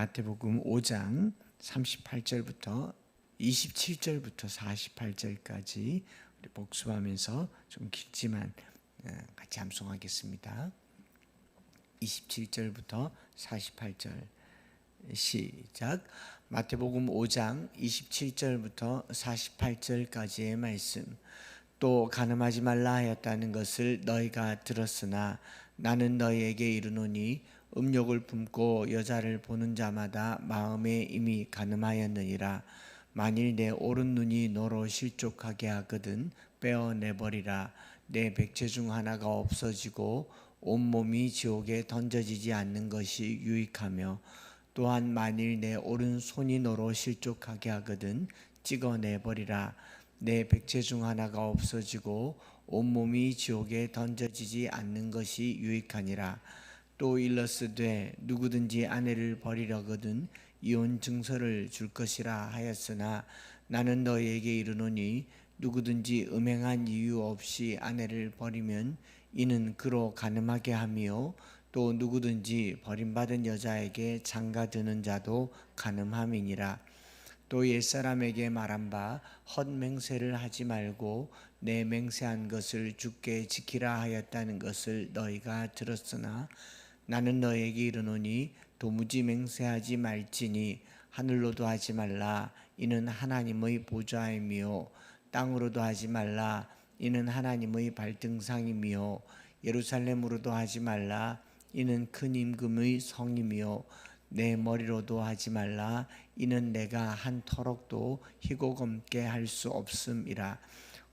마태복음 5장 38절부터 27절부터 48절까지 우리 복습하면서 좀 길지만 어, 같이 암송하겠습니다. 27절부터 48절 시작 마태복음 5장 27절부터 48절까지의 말씀 또 가늠하지 말라 하였다는 것을 너희가 들었으나 나는 너희에게 이르노니 음욕을 품고 여자를 보는 자마다 마음에 이미 가늠하였느니라. 만일 내 오른 눈이 너로 실족하게 하거든 빼어내버리라. 내 백체 중 하나가 없어지고 온몸이 지옥에 던져지지 않는 것이 유익하며 또한 만일 내 오른손이 너로 실족하게 하거든 찍어내버리라. 내 백체 중 하나가 없어지고 온몸이 지옥에 던져지지 않는 것이 유익하니라 또 일러스되 누구든지 아내를 버리려거든 이혼 증서를 줄 것이라 하였으나 나는 너희에게 이르노니 누구든지 음행한 이유 없이 아내를 버리면 이는 그로 가늠하게 하며 또 누구든지 버림받은 여자에게 장가드는 자도 가늠함이니라. 또 옛사람에게 말한 바 헛맹세를 하지 말고 내 맹세한 것을 주께 지키라 하였다는 것을 너희가 들었으나 나는 너에게 이르노니 도무지 맹세하지 말지니 하늘로도 하지 말라. 이는 하나님의 보좌이며 땅으로도 하지 말라. 이는 하나님의 발등상이며 예루살렘으로도 하지 말라. 이는 큰 임금의 성이며 내 머리로도 하지 말라. 이는 내가 한 터럭도 희고 검게 할 수 없음이라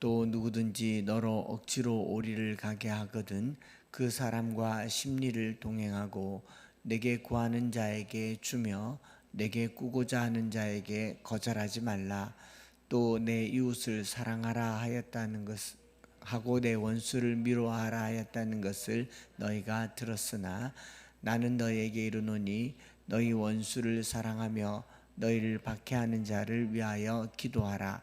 또 누구든지 너로 억지로 오리를 가게 하거든 그 사람과 심리를 동행하고 내게 구하는 자에게 주며 내게 꾸고자 하는 자에게 거절하지 말라. 또 내 이웃을 사랑하라 하였다는 것 하고 내 원수를 미워하라 하였다는 것을 너희가 들었으나 나는 너희에게 이르노니 너희 원수를 사랑하며 너희를 박해하는 자를 위하여 기도하라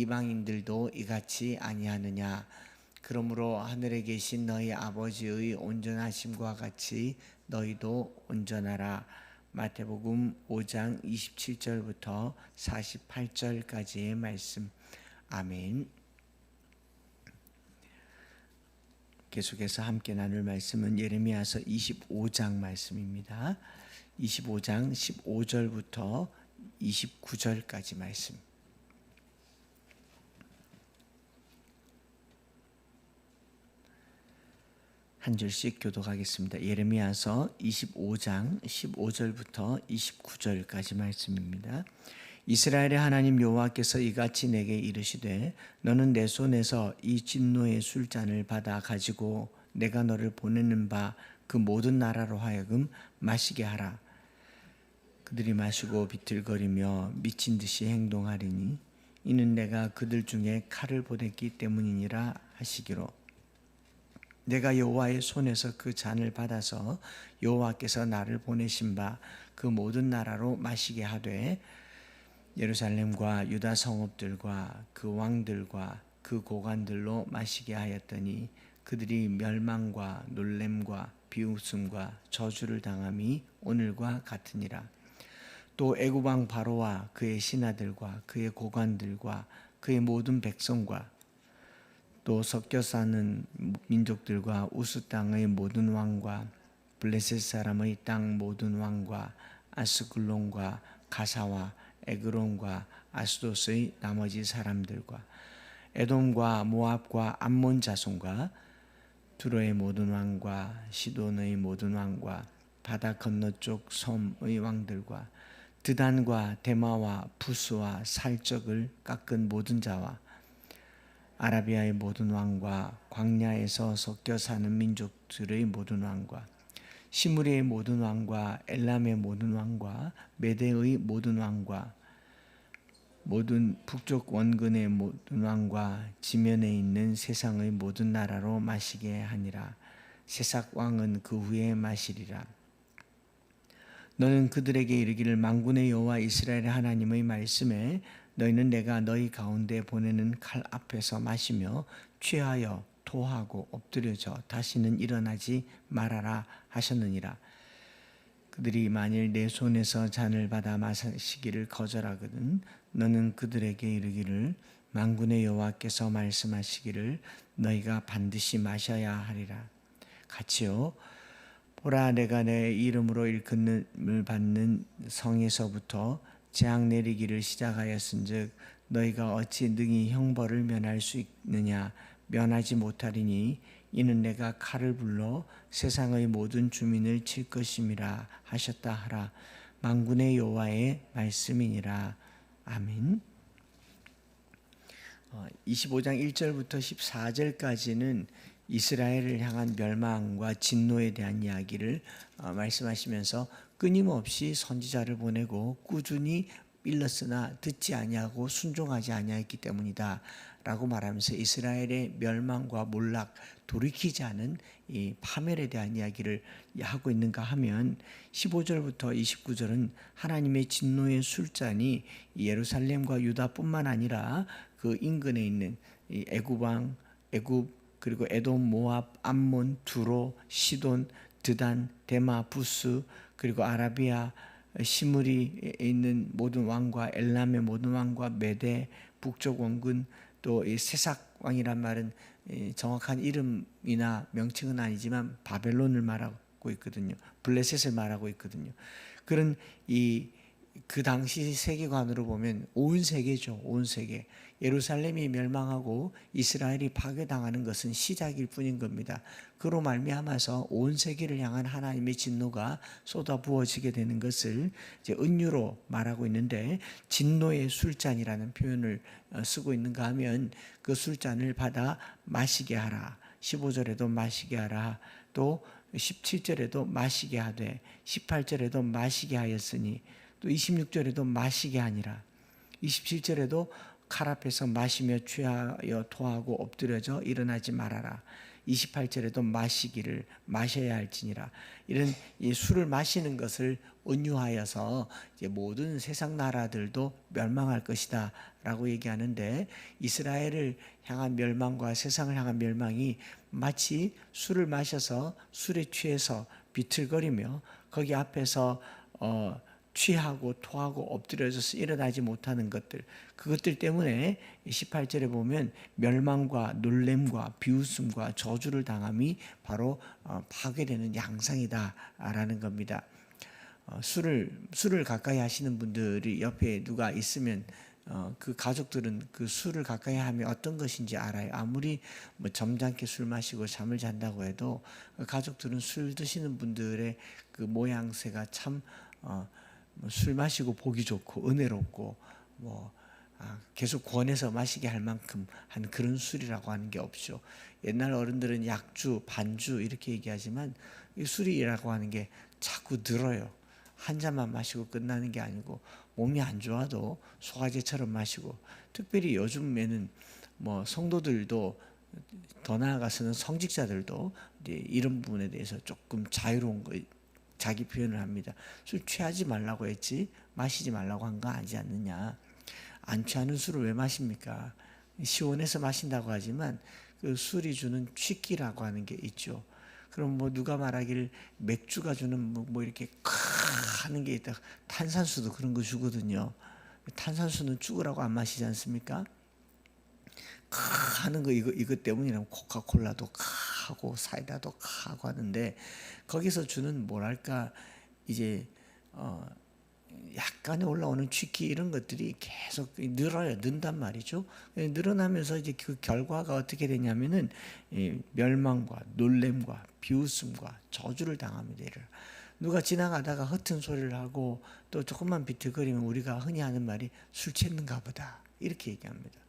이방인들도 이같이 아니하느냐 그러므로 하늘에 계신 너희 아버지의 온전하심과 같이 너희도 온전하라 마태복음 5장 27절부터 48절까지의 말씀 아멘. 계속해서 함께 나눌 말씀은 예레미야서 25장 말씀입니다. 25장 15절부터 29절까지 말씀. 한 절씩 교독하겠습니다. 예레미야서 25장 15절부터 29절까지 말씀입니다. 이스라엘의 하나님 여호와께서 이같이 내게 이르시되 너는 내 손에서 이 진노의 술잔을 받아 가지고 내가 너를 보내는 바 그 모든 나라로 하여금 마시게 하라. 그들이 마시고 비틀거리며 미친 듯이 행동하리니 이는 내가 그들 중에 칼을 보냈기 때문이니라 하시기로 내가 여호와의 손에서 그 잔을 받아서 여호와께서 나를 보내신 바 그 모든 나라로 마시게 하되 예루살렘과 유다 성읍들과 그 왕들과 그 고관들로 마시게 하였더니 그들이 멸망과 놀램과 비웃음과 저주를 당함이 오늘과 같으니라. 또 애굽 왕 바로와 그의 신하들과 그의 고관들과 그의 모든 백성과 또 섞여 사는 민족들과 우스 땅의 모든 왕과 블레셋 사람의 땅 모든 왕과 아스글론과 가사와 에그론과 아스도스의 나머지 사람들과 에돔과 모압과 암몬 자손과 두로의 모든 왕과 시돈의 모든 왕과 바다 건너쪽 섬의 왕들과 드단과 데마와 부스와 살적을 깎은 모든 자와 아라비아의 모든 왕과 광야에서 섞여 사는 민족들의 모든 왕과 시무리의 모든 왕과 엘람의 모든 왕과 메대의 모든 왕과 모든 북쪽 원근의 모든 왕과 지면에 있는 세상의 모든 나라로 마시게 하니라. 세삭 왕은 그 후에 마시리라. 너는 그들에게 이르기를 망군의 여호와 이스라엘의 하나님의 말씀에 너희는 내가 너희 가운데 보내는 칼 앞에서 마시며 취하여 토하고 엎드려져 다시는 일어나지 말아라 하셨느니라. 그들이 만일 내 손에서 잔을 받아 마시기를 거절하거든 너는 그들에게 이르기를 만군의 여호와께서 말씀하시기를 너희가 반드시 마셔야 하리라. 같이요. 보라 내가 내 이름으로 일컫음을 받는 성에서부터 재앙 내리기를 시작하였은즉 너희가 어찌 능히 형벌을 면할 수 있느냐? 면하지 못하리니 이는 내가 칼을 불러 세상의 모든 주민을 칠 것임이라 하셨다 하라. 만군의 여호와의 말씀이니라. 아멘. 25장 1절부터 14절까지는 이스라엘을 향한 멸망과 진노에 대한 이야기를 어, 말씀하시면서 끊임없이 선지자를 보내고 꾸준히 일렀으나 듣지 아니하고 순종하지 아니하였기 때문이다. 라고 말하면서 이스라엘의 멸망과 몰락, 돌이키지 않은 이 파멸에 대한 이야기를 하고 있는가 하면 15절부터 29절은 하나님의 진노의 술잔이 예루살렘과 유다뿐만 아니라 그 인근에 있는 애굽왕, 애굽 그리고 에돔, 모압, 암몬, 두로, 시돈, 드단, 데마, 부스 그리고 아라비아 시므리에 있는 모든 왕과 엘람의 모든 왕과 메대 북쪽 원군 또 이 세삭 왕이란 말은 정확한 이름이나 명칭은 아니지만 바벨론을 말하고 있거든요. 블레셋을 말하고 있거든요. 그런 이 그 당시 세계관으로 보면 온 세계죠. 온 세계. 예루살렘이 멸망하고 이스라엘이 파괴당하는 것은 시작일 뿐인 겁니다. 그로 말미암아서 온 세계를 향한 하나님의 진노가 쏟아 부어지게 되는 것을 이제 은유로 말하고 있는데 진노의 술잔이라는 표현을 어, 쓰고 있는가 하면 그 술잔을 받아 마시게 하라. 15절에도 마시게 하라. 또 17절에도 마시게 하되 18절에도 마시게 하였으니 또 26절에도 마시게 하니라. 27절에도 칼 앞에서 마시며 취하여 토하고 엎드려져 일어나지 말아라. 28절에도 마시기를 마셔야 할지니라. 이런 이 술을 마시는 것을 은유하여서 모든 세상 나라들도 멸망할 것이다 라고 얘기하는데 이스라엘을 향한 멸망과 세상을 향한 멸망이 마치 술을 마셔서 술에 취해서 비틀거리며 거기 앞에서 어 취하고 토하고 엎드려져서 일어나지 못하는 것들 그것들 때문에 18절에 보면 멸망과 놀램과 비웃음과 저주를 당함이 바로 어, 파괴되는 양상이다라는 겁니다. 어, 술을 술을 가까이 하시는 분들이 옆에 누가 있으면 어, 그 가족들은 그 술을 가까이 하면 어떤 것인지 알아요. 아무리 뭐 점잖게 술 마시고 잠을 잔다고 해도 그 가족들은 술 드시는 분들의 그 모양새가 참 어, 뭐 술 마시고 보기 좋고 은혜롭고 뭐 아, 계속 권해서 마시게 할 만큼 한 그런 술이라고 하는 게 없죠. 옛날 어른들은 약주, 반주 이렇게 얘기하지만 이 술이라고 하는 게 자꾸 늘어요. 한 잔만 마시고 끝나는 게 아니고 몸이 안 좋아도 소화제처럼 마시고 특별히 요즘에는 뭐 성도들도 더 나아가서는 성직자들도 이런 부분에 대해서 조금 자유로운 거 자기 표현을 합니다. 술 취하지 말라고 했지 마시지 말라고 한 거 아니지 않느냐. 안 취하는 술을 왜 마십니까? 시원해서 마신다고 하지만 그 술이 주는 취기라고 하는 게 있죠. 그럼 뭐 누가 말하기를 맥주가 주는 뭐, 뭐 이렇게 크 하는 게 있다. 탄산수도 그런 거 주거든요. 탄산수는 죽으라고 안 마시지 않습니까? 크 하는 거 이거 이것 때문이라면 코카콜라도 크 하고 사이다도 크 하고 하는데 거기서 주는 뭐랄까 이제 어 약간의 올라오는 취기 이런 것들이 계속 늘어요. 는단 말이죠. 늘어나면서 이제 그 결과가 어떻게 되냐면은 이 멸망과 놀램과 비웃음과 저주를 당합니다. 이를. 누가 지나가다가 허튼 소리를 하고 또 조금만 비틀거리면 우리가 흔히 하는 말이 술 취했는가 보다 이렇게 얘기합니다.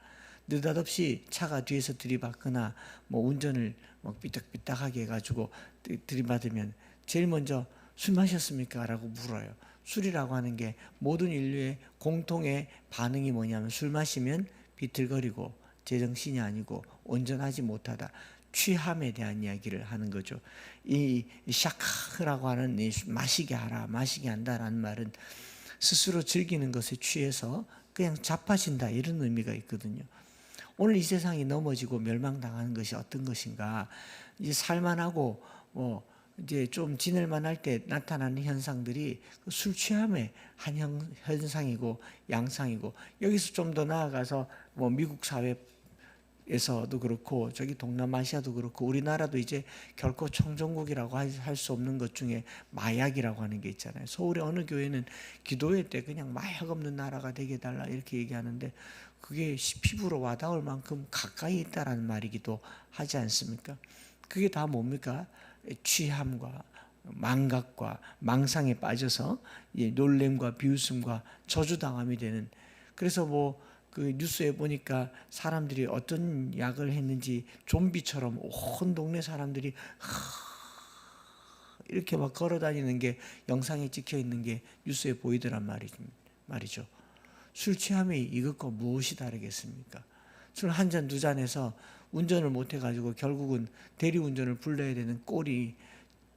느닷없이 차가 뒤에서 들이받거나 뭐 운전을 막 삐딱삐딱하게 해가지고 들- 들이받으면 제일 먼저 술 마셨습니까? 라고 물어요. 술이라고 하는 게 모든 인류의 공통의 반응이 뭐냐면 술 마시면 비틀거리고 제정신이 아니고 온전하지 못하다. 취함에 대한 이야기를 하는 거죠. 이 샤크라고 하는 이 마시게 하라, 마시게 한다라는 말은 스스로 즐기는 것에 취해서 그냥 자빠진다 이런 의미가 있거든요. 오늘 이 세상이 넘어지고 멸망당하는 것이 어떤 것인가? 이제 살만하고 뭐 이제 좀 지낼 만 할 때 나타나는 현상들이 그술 취함의 한 현, 현상이고 양상이고 여기서 좀 더 나아가서 뭐 미국 사회 에서도 그렇고 저기 동남아시아도 그렇고 우리나라도 이제 결코 청정국이라고 할 수 없는 것 중에 마약이라고 하는 게 있잖아요. 서울의 어느 교회는 기도회 때 그냥 마약 없는 나라가 되게 달라 이렇게 얘기하는데 그게 피부로 와닿을 만큼 가까이 있다라는 말이기도 하지 않습니까? 그게 다 뭡니까? 취함과 망각과 망상에 빠져서 이 놀램과 비웃음과 저주당함이 되는 그래서 뭐 그 뉴스에 보니까 사람들이 어떤 약을 했는지 좀비처럼 온 동네 사람들이 이렇게 막 걸어 다니는 게 영상에 찍혀 있는 게 뉴스에 보이더란 말이, 말이죠. 술 취함이 이것과 무엇이 다르겠습니까? 술 한 잔 두 잔에서 운전을 못 해가지고 결국은 대리운전을 불러야 되는 꼴이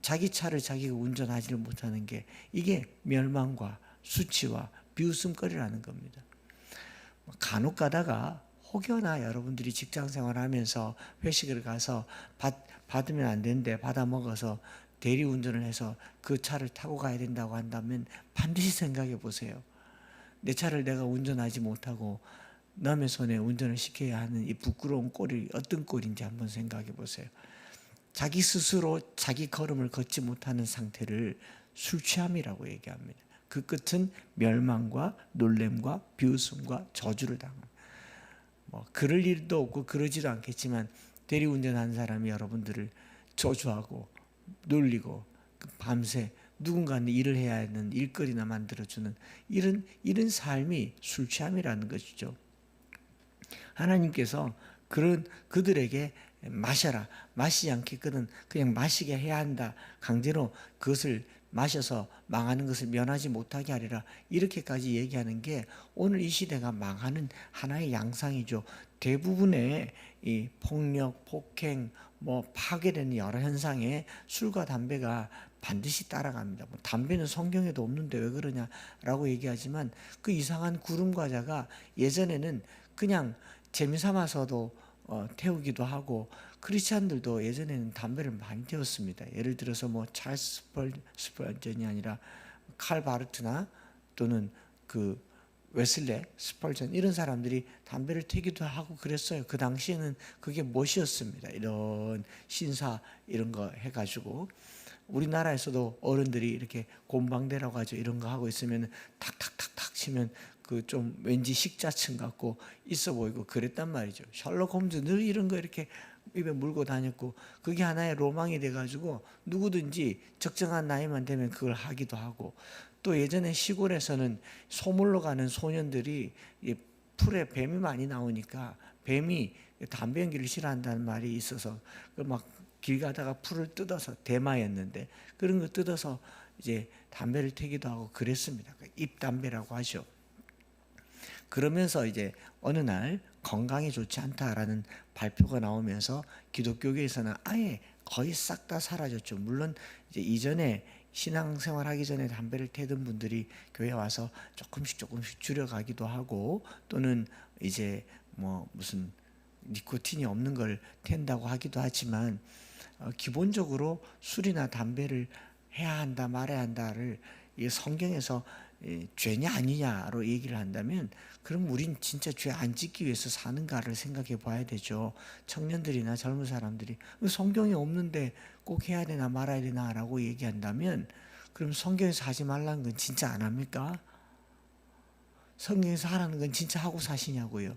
자기 차를 자기가 운전하지를 못하는 게 이게 멸망과 수치와 비웃음거리라는 겁니다. 간혹 가다가 혹여나 여러분들이 직장 생활하면서 회식을 가서 받, 받으면 안 되는데 받아 먹어서 대리 운전을 해서 그 차를 타고 가야 된다고 한다면 반드시 생각해 보세요. 내 차를 내가 운전하지 못하고 남의 손에 운전을 시켜야 하는 이 부끄러운 꼴이 어떤 꼴인지 한번 생각해 보세요. 자기 스스로 자기 걸음을 걷지 못하는 상태를 술 취함이라고 얘기합니다. 그 끝은 멸망과 놀램과 비웃음과 저주를 당합니다. 뭐 그럴 일도 없고 그러지도 않겠지만 대리운전하는 사람이 여러분들을 저주하고 놀리고 그 밤새 누군가는 일을 해야 하는 일거리나 만들어주는 이런 이런 삶이 술 취함이라는 것이죠. 하나님께서 그런 그들에게 마셔라 마시지 않겠거든 그냥 마시게 해야 한다. 강제로 그것을 마셔서 망하는 것을 면하지 못하게 하리라. 이렇게까지 얘기하는 게 오늘 이 시대가 망하는 하나의 양상이죠. 대부분의 이 폭력 폭행 뭐 파괴되는 여러 현상에 술과 담배가 반드시 따라갑니다. 뭐 담배는 성경에도 없는데 왜 그러냐라고 얘기하지만 그 이상한 구름 과자가 예전에는 그냥 재미 삼아서도 어, 태우기도 하고 크리스찬들도 예전에는 담배를 많이 태웠습니다. 예를 들어서 뭐 찰스 스펄 스펄전이 아니라 칼 바르트나 또는 그 웨슬레 스펄전 이런 사람들이 담배를 태기도 하고 그랬어요. 그 당시에는 그게 멋이었습니다. 이런 신사 이런 거 해가지고 우리나라에서도 어른들이 이렇게 곰방대라고 하죠. 이런 거 하고 있으면 탁탁탁탁 치면 그 좀 왠지 식자층 같고 있어 보이고 그랬단 말이죠. 셜록 홈즈 늘 이런 거 이렇게 입에 물고 다녔고 그게 하나의 로망이 돼가지고 누구든지 적정한 나이만 되면 그걸 하기도 하고 또 예전에 시골에서는 소물로 가는 소년들이 이 풀에 뱀이 많이 나오니까 뱀이 담배 연기를 싫어한다는 말이 있어서 그막 길 가다가 풀을 뜯어서 대마였는데 그런 거 뜯어서 이제 담배를 태기도 하고 그랬습니다. 입 담배라고 하죠. 그러면서 이제 어느 날 건강에 좋지 않다라는 발표가 나오면서 기독교계에서는 아예 거의 싹 다 사라졌죠. 물론 이제 이전에 신앙생활 하기 전에 담배를 태던 분들이 교회 와서 조금씩 조금씩 줄여가기도 하고 또는 이제 뭐 무슨 니코틴이 없는 걸 텐다고 하기도 하지만 어, 기본적으로 술이나 담배를 해야 한다 말아야 한다를 이 성경에서 이 죄냐 아니냐로 얘기를 한다면 그럼 우린 진짜 죄 안 짓기 위해서 사는가를 생각해 봐야 되죠. 청년들이나 젊은 사람들이 성경에 없는데 꼭 해야 되나 말아야 되나라고 얘기한다면 그럼 성경에서 하지 말라는 건 진짜 안 합니까? 성경에서 하라는 건 진짜 하고 사시냐고요.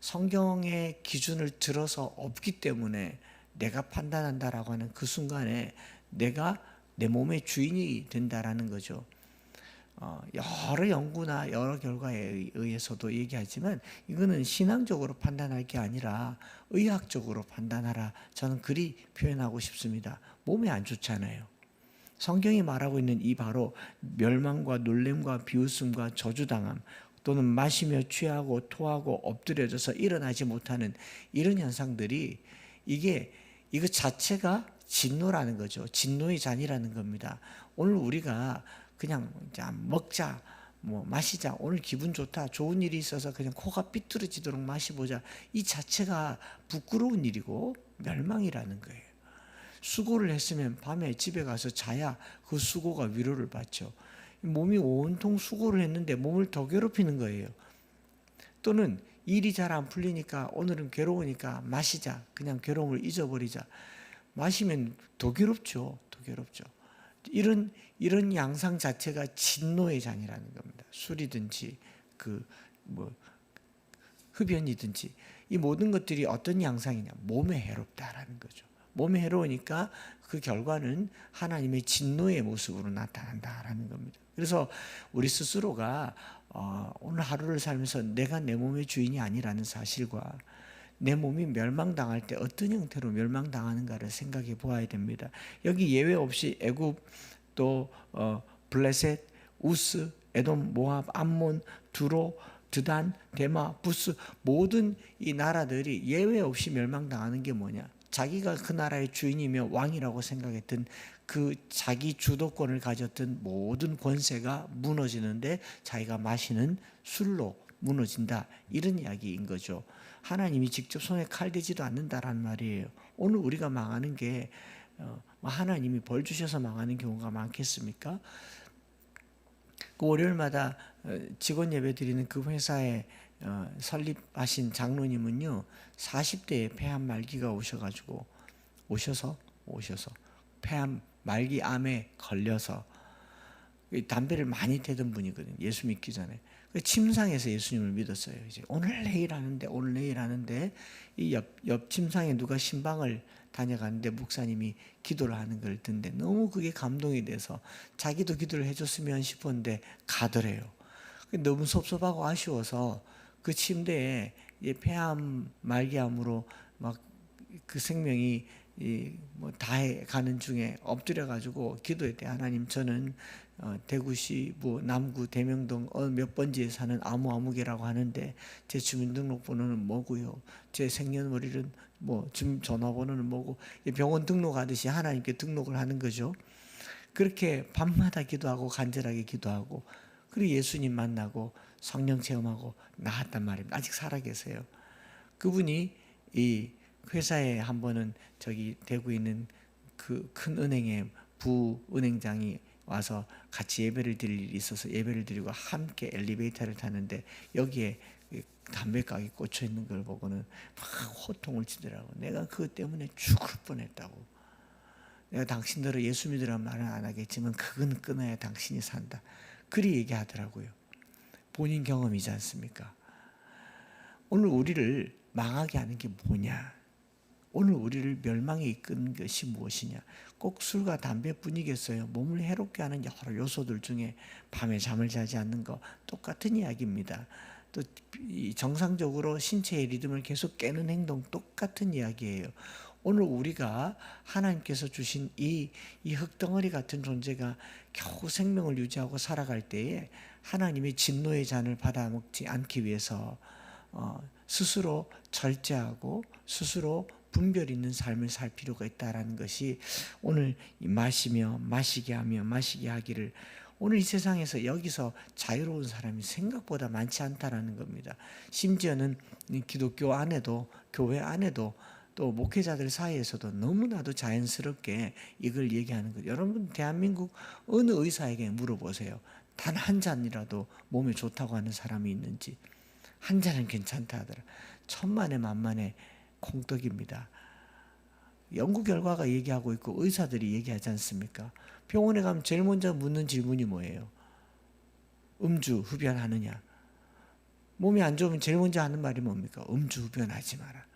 성경의 기준을 들어서 없기 때문에 내가 판단한다라고 하는 그 순간에 내가 내 몸의 주인이 된다라는 거죠. 어, 여러 연구나 여러 결과에 의- 의해서도 얘기하지만 이거는 신앙적으로 판단할 게 아니라 의학적으로 판단하라. 저는 그리 표현하고 싶습니다. 몸에 안 좋잖아요. 성경이 말하고 있는 이 바로 멸망과 놀램과 비웃음과 저주당함 또는 마시며 취하고 토하고 엎드려져서 일어나지 못하는 이런 현상들이 이게 이거 자체가 진노라는 거죠. 진노의 잔이라는 겁니다. 오늘 우리가 그냥 자 먹자 뭐 마시자 오늘 기분 좋다 좋은 일이 있어서 그냥 코가 삐뚤어지도록 마시보자 이 자체가 부끄러운 일이고 멸망이라는 거예요. 수고를 했으면 밤에 집에 가서 자야 그 수고가 위로를 받죠. 몸이 온통 수고를 했는데 몸을 더 괴롭히는 거예요. 또는 일이 잘 안 풀리니까 오늘은 괴로우니까 마시자. 그냥 괴로움을 잊어버리자. 마시면 더 괴롭죠. 더 괴롭죠. 이런 이런 양상 자체가 진노의 잔이라는 겁니다. 술이든지 그 뭐 흡연이든지 이 모든 것들이 어떤 양상이냐 몸에 해롭다라는 거죠. 몸에 해로우니까 그 결과는 하나님의 진노의 모습으로 나타난다라는 겁니다. 그래서 우리 스스로가 어, 오늘 하루를 살면서 내가 내 몸의 주인이 아니라는 사실과 내 몸이 멸망당할 때 어떤 형태로 멸망당하는가를 생각해 보아야 됩니다. 여기 예외 없이 애굽 또 어, 블레셋, 우스, 에돔, 모압, 암몬, 두로, 드단, 데마, 부스 모든 이 나라들이 예외 없이 멸망당하는 게 뭐냐? 자기가 그 나라의 주인이며 왕이라고 생각했던 그 자기 주도권을 가졌던 모든 권세가 무너지는데 자기가 마시는 술로 무너진다 이런 이야기인 거죠. 하나님이 직접 손에 칼 대지도 않는다라는 말이에요. 오늘 우리가 망하는 게 어, 뭐 하나님이 벌 주셔서 망하는 경우가 많겠습니까? 그 월요일마다 어, 직원 예배 드리는 그 회사에 어, 설립하신 장로님은요 40대에 폐암 말기가 오셔가지고 오셔서 오셔서 폐암 말기 암에 걸려서 이 담배를 많이 태던 분이거든요. 예수 믿기 전에 그 침상에서 예수님을 믿었어요. 이제 오늘 내일 하는데 오늘 내일 하는데 이 옆 옆 침상에 누가 신방을 다녀가는데 목사님이 기도를 하는 걸 듣는데 너무 그게 감동이 돼서 자기도 기도를 해줬으면 싶었는데 가더래요. 너무 섭섭하고 아쉬워서 그 침대에 이 폐암 말기암으로 막 그 생명이 이뭐 다해 가는 중에 엎드려 가지고 기도했대 하나님 저는 어, 대구시 뭐 남구 대명동 어, 몇 번지에 사는 아무 아무개라고 하는데 제 주민등록번호는 뭐고요? 제 생년월일은 뭐 주- 전화번호는 뭐고 이 병원 등록하듯이 하나님께 등록을 하는 거죠. 그렇게 밤마다 기도하고 간절하게 기도하고 그리고 예수님 만나고 성령 체험하고 나았단 말입니다 아직 살아 계세요 그분이 이 회사에 한 번은 저기 대구에 있는 그 큰 은행의 부 은행장이 와서 같이 예배를 드릴 일이 있어서 예배를 드리고 함께 엘리베이터를 타는데 여기에 이 담배 가게 꽂혀 있는 걸 보고는 막 호통을 치더라고. 내가 그것 때문에 죽을 뻔했다고. 내가 당신들을 예수 믿으라는 말은 안 하겠지만 그건 끊어야 당신이 산다. 그리 얘기하더라고요. 본인 경험이지 않습니까? 오늘 우리를 망하게 하는 게 뭐냐? 오늘 우리를 멸망에 이끄는 것이 무엇이냐? 꼭 술과 담배뿐이겠어요. 몸을 해롭게 하는 여러 요소들 중에 밤에 잠을 자지 않는 거 똑같은 이야기입니다. 또이 정상적으로 신체의 리듬을 계속 깨는 행동 똑같은 이야기예요. 오늘 우리가 하나님께서 주신 이, 이 흙덩어리 같은 존재가 겨우 생명을 유지하고 살아갈 때에 하나님의 진노의 잔을 받아먹지 않기 위해서 어, 스스로 절제하고 스스로 분별 있는 삶을 살 필요가 있다라는 것이 오늘 이 마시며 마시게 하며 마시게 하기를 오늘 이 세상에서 여기서 자유로운 사람이 생각보다 많지 않다라는 겁니다. 심지어는 이 기독교 안에도 교회 안에도 또 목회자들 사이에서도 너무나도 자연스럽게 이걸 얘기하는 거예요. 여러분 대한민국 어느 의사에게 물어보세요. 단 한 잔이라도 몸에 좋다고 하는 사람이 있는지 한 잔은 괜찮다 하더라. 천만에 만만에 콩떡입니다. 연구 결과가 얘기하고 있고 의사들이 얘기하지 않습니까? 병원에 가면 제일 먼저 묻는 질문이 뭐예요? 음주 흡연하느냐? 몸이 안 좋으면 제일 먼저 하는 말이 뭡니까? 음주운전하지 마라.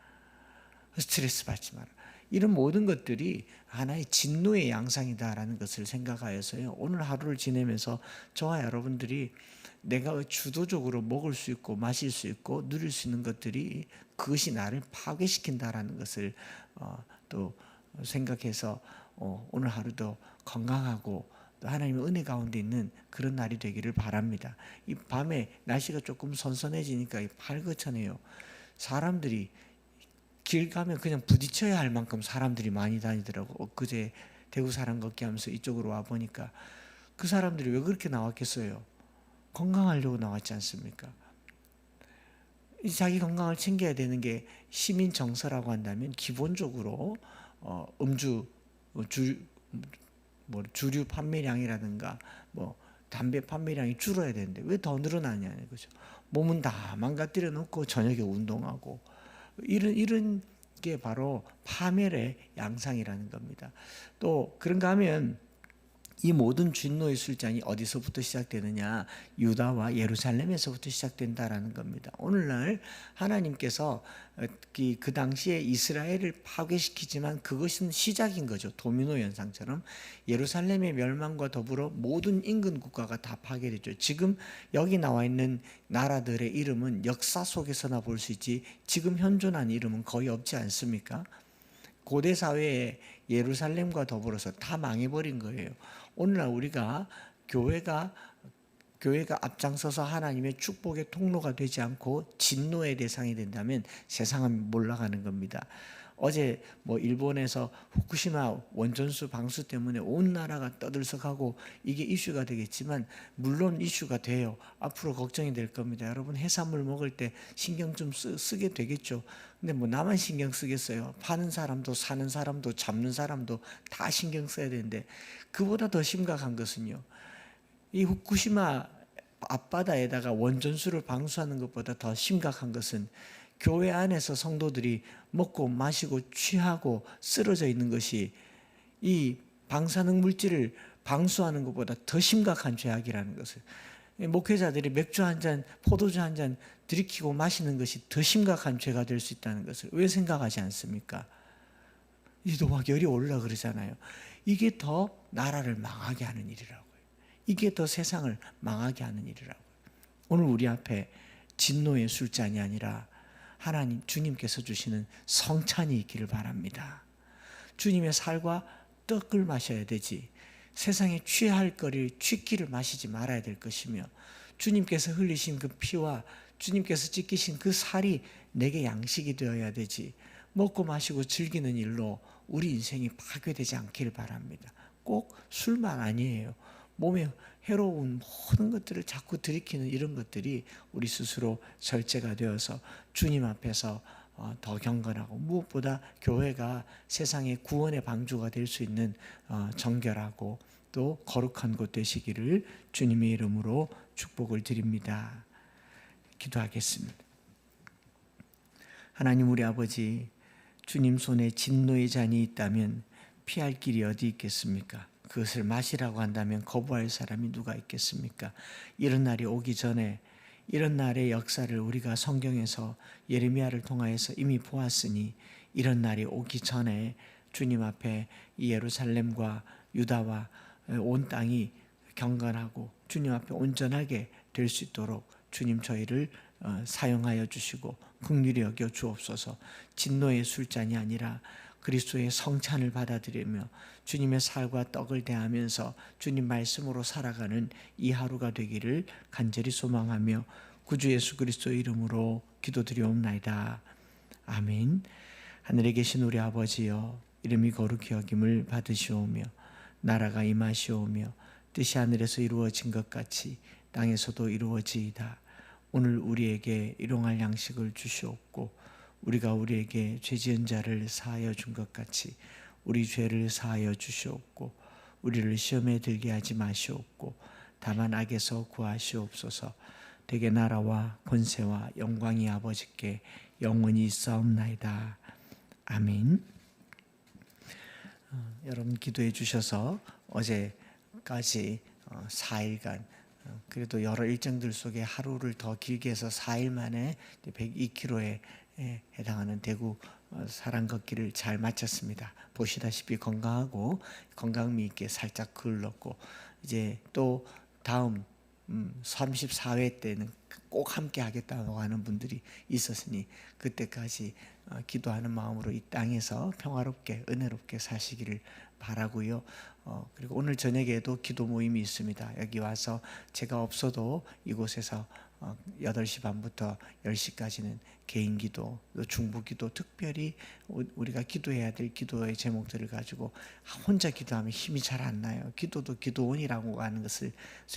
스트레스 받지 마라. 이런 모든 것들이 하나의 진노의 양상이다라는 것을 생각하여서요. 오늘 하루를 지내면서 저와 여러분들이 내가 주도적으로 먹을 수 있고 마실 수 있고 누릴 수 있는 것들이 그것이 나를 파괴시킨다라는 것을 어, 또 생각해서 어, 오늘 하루도 건강하고 또 하나님의 은혜 가운데 있는 그런 날이 되기를 바랍니다. 이 밤에 날씨가 조금 선선해지니까 팔거천해요. 사람들이 길 가면 그냥 부딪혀야 할 만큼 사람들이 많이 다니더라고. 엊그제 대구 사람 걷기 하면서 이쪽으로 와 보니까 그 사람들이 왜 그렇게 나왔겠어요? 건강하려고 나왔지 않습니까? 자기 건강을 챙겨야 되는 게 시민 정서라고 한다면 기본적으로 어, 음주 뭐 주, 뭐 주류 판매량이라든가 뭐 담배 판매량이 줄어야 되는데 왜 더 늘어나냐는 거죠. 몸은 다 망가뜨려 놓고 저녁에 운동하고 이런 이런 게 바로 파멸의 양상이라는 겁니다. 또 그런가 하면 이 모든 진노의 술잔이 어디서부터 시작되느냐? 유다와 예루살렘에서부터 시작된다라는 겁니다. 오늘날 하나님께서 그, 그 당시에 이스라엘을 파괴시키지만 그것은 시작인 거죠. 도미노 현상처럼 예루살렘의 멸망과 더불어 모든 인근 국가가 다 파괴되죠. 지금 여기 나와 있는 나라들의 이름은 역사 속에서나 볼 수 있지 지금 현존한 이름은 거의 없지 않습니까? 고대 사회에 예루살렘과 더불어서 다 망해버린 거예요. 오늘날 우리가 교회가 교회가 앞장서서 하나님의 축복의 통로가 되지 않고 진노의 대상이 된다면 세상은 몰라가는 겁니다. 어제 뭐 일본에서 후쿠시마 원전수 방수 때문에 온 나라가 떠들썩하고 이게 이슈가 되겠지만 물론 이슈가 돼요. 앞으로 걱정이 될 겁니다. 여러분 해산물 먹을 때 신경 좀 쓰, 게 되겠죠. 근데 뭐 나만 신경 쓰겠어요. 파는 사람도 사는 사람도 잡는 사람도 다 신경 써야 되는데 그보다 더 심각한 것은요. 이 후쿠시마 앞바다에다가 원전수를 방수하는 것보다 더 심각한 것은 교회 안에서 성도들이 먹고 마시고 취하고 쓰러져 있는 것이 이 방사능 물질을 방수하는 것보다 더 심각한 죄악이라는 것을 목회자들이 맥주 한 잔, 포도주 한 잔 들이키고 마시는 것이 더 심각한 죄가 될 수 있다는 것을 왜 생각하지 않습니까? 이도 막 열이 올라 그러잖아요. 이게 더 나라를 망하게 하는 일이라고요. 이게 더 세상을 망하게 하는 일이라고요. 오늘 우리 앞에 진노의 술잔이 아니라 하나님 주님께서 주시는 성찬이 있기를 바랍니다. 주님의 살과 떡을 마셔야 되지 세상에 취할 거리를 취기를 마시지 말아야 될 것이며 주님께서 흘리신 그 피와 주님께서 찢기신 그 살이 내게 양식이 되어야 되지 먹고 마시고 즐기는 일로 우리 인생이 파괴되지 않기를 바랍니다. 꼭 술만 아니에요. 몸에 해로운 모든 것들을 자꾸 들이키는 이런 것들이 우리 스스로 절제가 되어서 주님 앞에서 어, 더 경건하고 무엇보다 교회가 세상의 구원의 방주가 될 수 있는 어, 정결하고 또 거룩한 곳 되시기를 주님의 이름으로 축복을 드립니다. 기도하겠습니다. 하나님 우리 아버지 주님 손에 진노의 잔이 있다면 피할 길이 어디 있겠습니까? 그것을 마시라고 한다면 거부할 사람이 누가 있겠습니까? 이런 날이 오기 전에 이런 날의 역사를 우리가 성경에서 예레미야를 통하여서 이미 보았으니 이런 날이 오기 전에 주님 앞에 예루살렘과 유다와 온 땅이 경건하고 주님 앞에 온전하게 될 수 있도록 주님 저희를 어, 사용하여 주시고 긍휼히 여겨 주옵소서. 진노의 술잔이 아니라 그리스도의 성찬을 받아들이며 주님의 살과 떡을 대하면서 주님 말씀으로 살아가는 이 하루가 되기를 간절히 소망하며 구주 예수 그리스도 이름으로 기도드리옵나이다. 아멘. 하늘에 계신 우리 아버지여 이름이 거룩히 여김을 받으시오며 나라가 임하시오며 뜻이 하늘에서 이루어진 것 같이 땅에서도 이루어지이다. 오늘 우리에게 일용할 양식을 주시옵고 우리가 우리에게 죄 지은 자를 사하여 준 것 같이 우리 죄를 사하여 주시옵고 우리를 시험에 들게 하지 마시옵고 다만 악에서 구하시옵소서. 되게 나라와 권세와 영광이 아버지께 영원히 있사옵나이다. 아멘. 어, 여러분 기도해 주셔서 어제까지 어, 4일간 어, 그래도 여러 일정들 속에 하루를 더 길게 해서 4일 만에 102km에 해당하는 대구 어, 사랑 걷기를 잘 마쳤습니다. 보시다시피 건강하고 건강미 있게 살짝 글렀고 이제 또 다음 음, 34회 때는 꼭 함께 하겠다고 하는 분들이 있었으니 그때까지 어, 기도하는 마음으로 이 땅에서 평화롭게 은혜롭게 사시기를 바라고요. 어, 그리고 오늘 저녁에도 기도 모임이 있습니다. 여기 와서 제가 없어도 이곳에서 어, 8시 반부터 10시까지는 개인 기도, 또 중부 기도, 특별히 우- 우리가 기도해야 될 기도의 제목들을 가지고 혼자 기도하면 힘이 잘 안 나요. 기도도 기도원이라고 하는 것을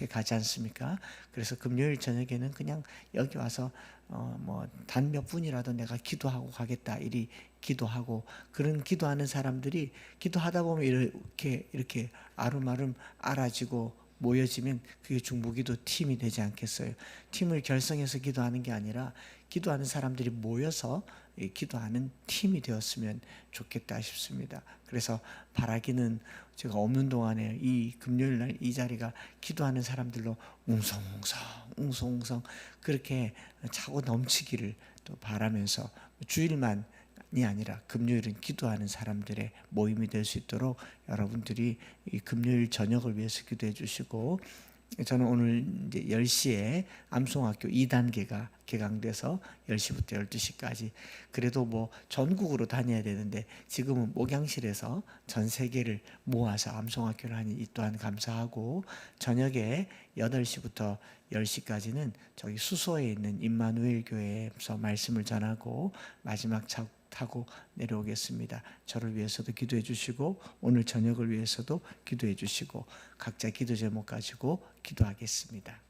가지 않습니까? 그래서 금요일 저녁에는 그냥 여기 와서 어, 뭐단 몇 분이라도 내가 기도하고 가겠다 이리 기도하고 그런 기도하는 사람들이 기도하다 보면 이렇게 이렇게 아름아름 알아지고 모여지면 그게 중보기도 팀이 되지 않겠어요? 팀을 결성해서 기도하는 게 아니라 기도하는 사람들이 모여서 이 기도하는 팀이 되었으면 좋겠다 싶습니다. 그래서 바라기는 제가 없는 동안에 이 금요일 날 이 자리가 기도하는 사람들로 웅성웅성 웅성웅성 그렇게 차고 넘치기를 또 바라면서 주일만 이 아니라 금요일은 기도하는 사람들의 모임이 될 수 있도록 여러분들이 이 금요일 저녁을 위해서 기도해 주시고 저는 오늘 이제 10시에 암송학교 2단계가 개강돼서 10시부터 12시까지 그래도 뭐 전국으로 다녀야 되는데 지금은 목양실에서 전 세계를 모아서 암송학교를 하니 이 또한 감사하고 저녁에 8시부터 10시까지는 저기 수소에 있는 임마누엘 교회에서 말씀을 전하고 마지막 차 타고 내려오겠습니다. 저를 위해서도 기도해 주시고 오늘 저녁을 위해서도 기도해 주시고 각자 기도 제목 가지고 기도하겠습니다.